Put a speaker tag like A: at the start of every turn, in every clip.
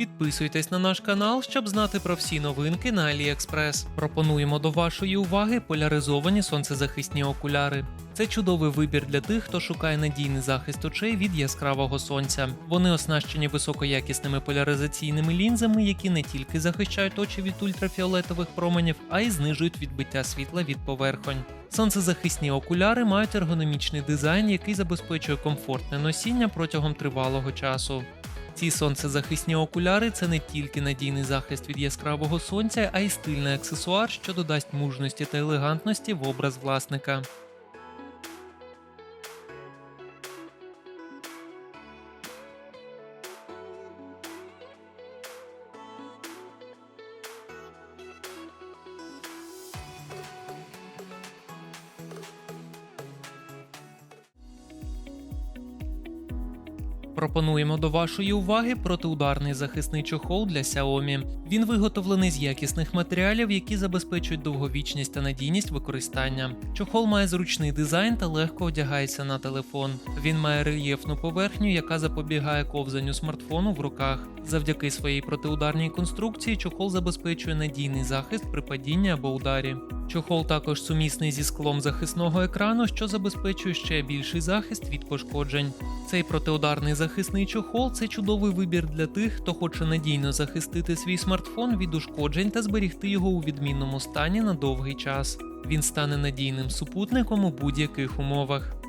A: Підписуйтесь на наш канал, щоб знати про всі новинки на AliExpress. Пропонуємо до вашої уваги поляризовані сонцезахисні окуляри. Це чудовий вибір для тих, хто шукає надійний захист очей від яскравого сонця. Вони оснащені високоякісними поляризаційними лінзами, які не тільки захищають очі від ультрафіолетових променів, а й знижують відбиття світла від поверхонь. Сонцезахисні окуляри мають ергономічний дизайн, який забезпечує комфортне носіння протягом тривалого часу. Ці сонцезахисні окуляри це не тільки надійний захист від яскравого сонця, а й стильний аксесуар, що додасть мужності та елегантності в образ власника. Пропонуємо до вашої уваги протиударний захисний чохол для Xiaomi. Він виготовлений з якісних матеріалів, які забезпечують довговічність та надійність використання. Чохол має зручний дизайн та легко одягається на телефон. Він має рельєфну поверхню, яка запобігає ковзанню смартфону в руках. Завдяки своїй протиударній конструкції чохол забезпечує надійний захист при падінні або ударі. Чохол також сумісний зі склом захисного екрану, що забезпечує ще більший захист від пошкоджень. Цей протиударний захисний чохол це чудовий вибір для тих, хто хоче надійно захистити свій смартфон від ушкоджень та зберігти його у відмінному стані на довгий час. Він стане надійним супутником у будь-яких умовах.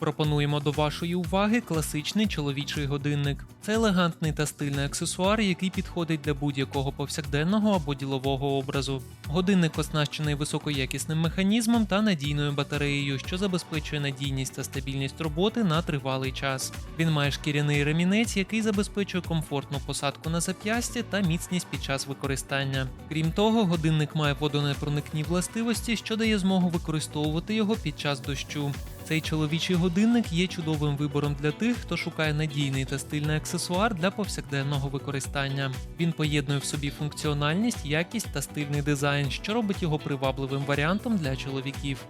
A: Пропонуємо до вашої уваги класичний чоловічий годинник. Це елегантний та стильний аксесуар, який підходить для будь-якого повсякденного або ділового образу. Годинник оснащений високоякісним механізмом та надійною батареєю, що забезпечує надійність та стабільність роботи на тривалий час. Він має шкіряний ремінець, який забезпечує комфортну посадку на зап'ястя та міцність під час використання. Крім того, годинник має водонепроникні властивості, що дає змогу використовувати його під час дощу. Цей чоловічий годинник є чудовим вибором для тих, хто шукає надійний та стильний аксесуар для повсякденного використання. Він поєднує в собі функціональність, якість та стильний дизайн, що робить його привабливим варіантом для чоловіків.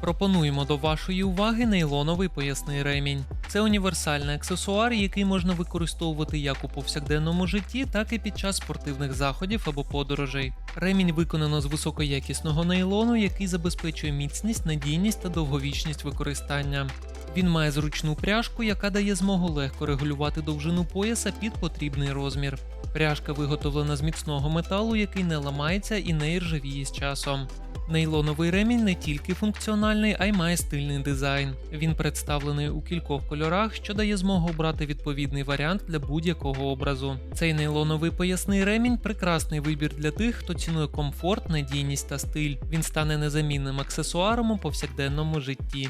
A: Пропонуємо до вашої уваги нейлоновий поясний ремінь. Це універсальний аксесуар, який можна використовувати як у повсякденному житті, так і під час спортивних заходів або подорожей. Ремінь виконано з високоякісного нейлону, який забезпечує міцність, надійність та довговічність використання. Він має зручну пряжку, яка дає змогу легко регулювати довжину пояса під потрібний розмір. Пряжка виготовлена з міцного металу, який не ламається і не іржавіє з часом. Нейлоновий ремінь не тільки функціональний, а й має стильний дизайн. Він представлений у кількох кольорах, що дає змогу обрати відповідний варіант для будь-якого образу. Цей нейлоновий поясний ремінь прекрасний вибір для тих, хто цінує комфорт, надійність та стиль. Він стане незамінним аксесуаром у повсякденному житті.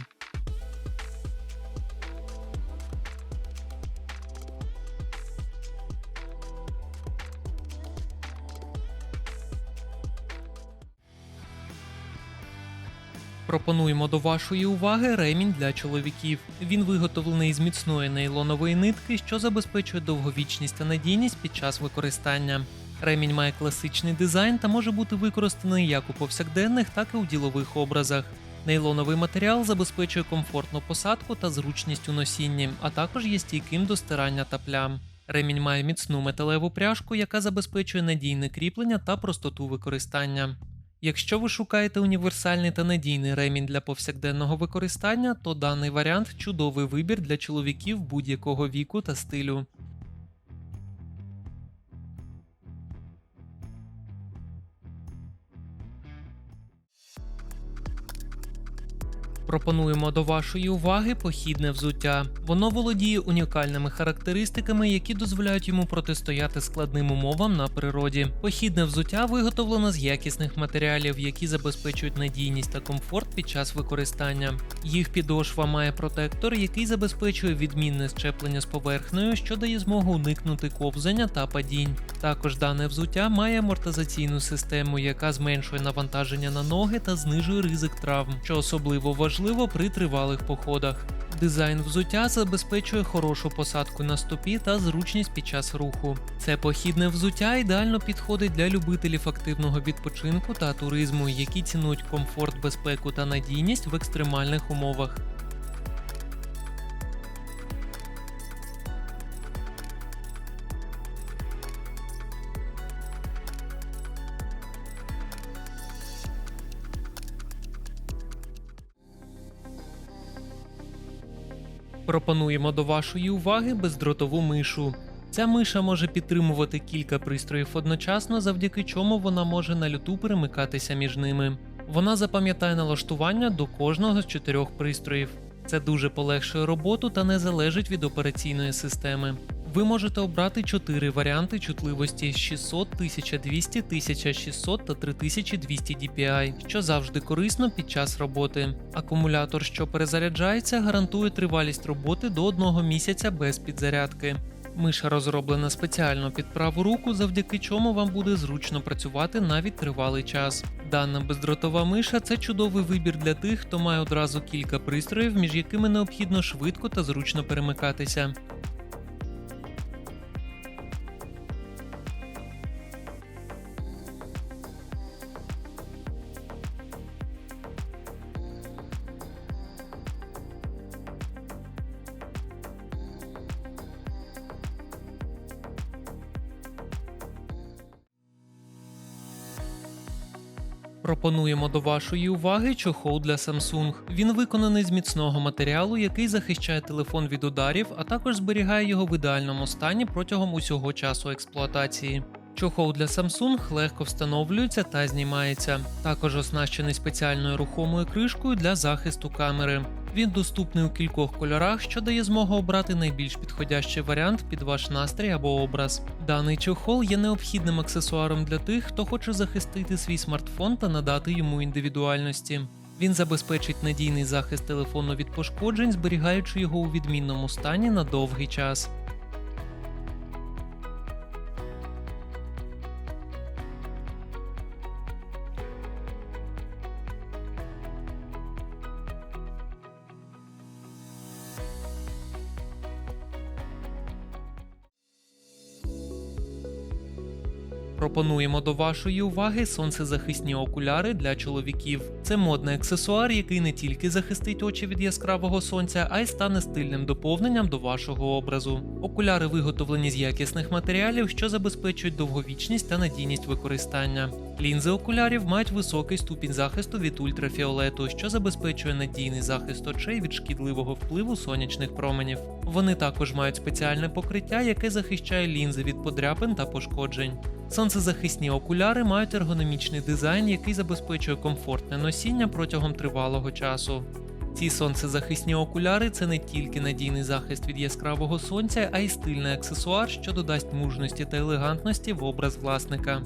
A: Пропонуємо до вашої уваги ремінь для чоловіків. Він виготовлений з міцної нейлонової нитки, що забезпечує довговічність та надійність під час використання. Ремінь має класичний дизайн та може бути використаний як у повсякденних, так і у ділових образах. Нейлоновий матеріал забезпечує комфортну посадку та зручність у носінні, а також є стійким до стирання та плям. Ремінь має міцну металеву пряжку, яка забезпечує надійне кріплення та простоту використання. Якщо ви шукаєте універсальний та надійний ремінь для повсякденного використання, то даний варіант чудовий вибір для чоловіків будь-якого віку та стилю. Пропонуємо до вашої уваги похідне взуття. Воно володіє унікальними характеристиками, які дозволяють йому протистояти складним умовам на природі. Похідне взуття виготовлено з якісних матеріалів, які забезпечують надійність та комфорт під час використання. Їх підошва має протектор, який забезпечує відмінне щеплення з поверхнею, що дає змогу уникнути ковзання та падінь. Також дане взуття має амортизаційну систему, яка зменшує навантаження на ноги та знижує ризик травм, що особливо важливо при тривалих походах. Дизайн взуття забезпечує хорошу посадку на стопі та зручність під час руху. Це похідне взуття ідеально підходить для любителів активного відпочинку та туризму, які цінують комфорт, безпеку та надійність в екстремальних умовах. Пропонуємо до вашої уваги бездротову мишу. Ця миша може підтримувати кілька пристроїв одночасно, завдяки чому вона може на люту перемикатися між ними. Вона запам'ятає налаштування до кожного з чотирьох пристроїв. Це дуже полегшує роботу та не залежить від операційної системи. Ви можете обрати чотири варіанти чутливості 600, 1200, 1600 та 3200 DPI, що завжди корисно під час роботи. Акумулятор, що перезаряджається, гарантує тривалість роботи до одного місяця без підзарядки. Миша розроблена спеціально під праву руку, завдяки чому вам буде зручно працювати навіть тривалий час. Дана бездротова миша це чудовий вибір для тих, хто має одразу кілька пристроїв, між якими необхідно швидко та зручно перемикатися. Пропонуємо до вашої уваги чохол для Samsung. Він виконаний з міцного матеріалу, який захищає телефон від ударів, а також зберігає його в ідеальному стані протягом усього часу експлуатації. Чохол для Samsung легко встановлюється та знімається. Також оснащений спеціальною рухомою кришкою для захисту камери. Він доступний у кількох кольорах, що дає змогу обрати найбільш підходящий варіант під ваш настрій або образ. Даний чохол є необхідним аксесуаром для тих, хто хоче захистити свій смартфон та надати йому індивідуальності. Він забезпечить надійний захист телефону від пошкоджень, зберігаючи його у відмінному стані на довгий час. Пропонуємо до вашої уваги сонцезахисні окуляри для чоловіків. Це модний аксесуар, який не тільки захистить очі від яскравого сонця, а й стане стильним доповненням до вашого образу. Окуляри виготовлені з якісних матеріалів, що забезпечують довговічність та надійність використання. Лінзи окулярів мають високий ступінь захисту від ультрафіолету, що забезпечує надійний захист очей від шкідливого впливу сонячних променів. Вони також мають спеціальне покриття, яке захищає лінзи від подряпин та пошкоджень. Сонцезахисні окуляри мають ергономічний дизайн, який забезпечує комфортне носіння протягом тривалого часу. Ці сонцезахисні окуляри це не тільки надійний захист від яскравого сонця, а й стильний аксесуар, що додасть мужності та елегантності в образ власника.